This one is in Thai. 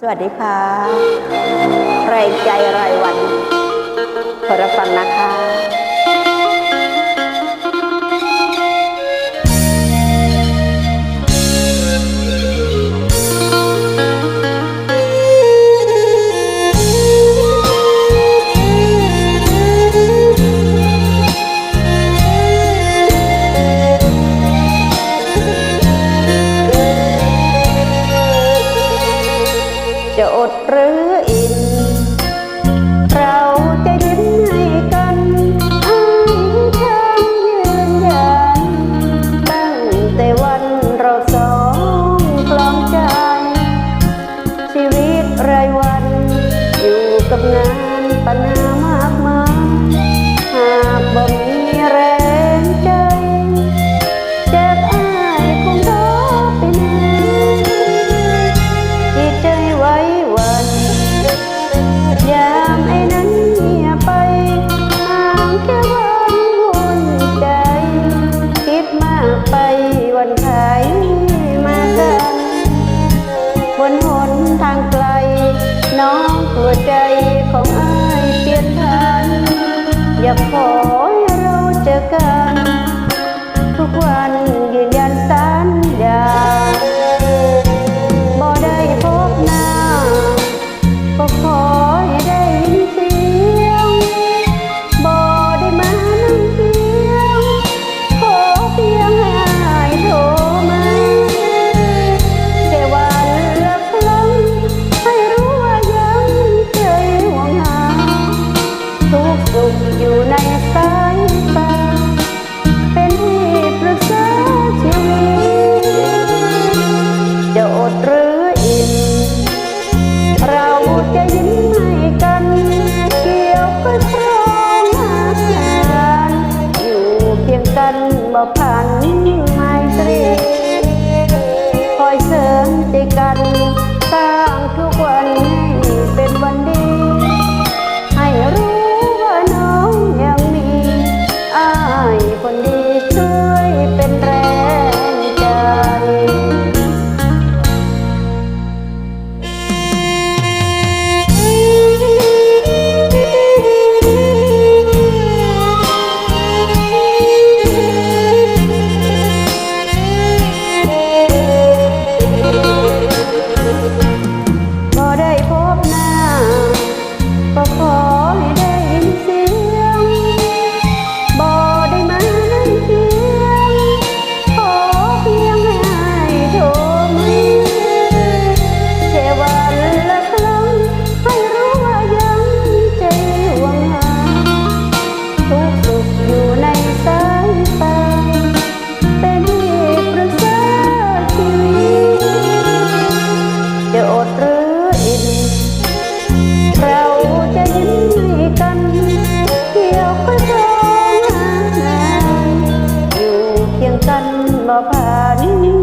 สวัสดีค่ะแรงใจรายวันขอรับฟังนะคะ จะอดหรืออิ่มเราจะยิ้มให้กันให้ทางยืนยันตั้งแต่วันเราสองคลองใจ ชีวิตรายวันอยู่กับงานปัญหา น้อ My dream. Ooh.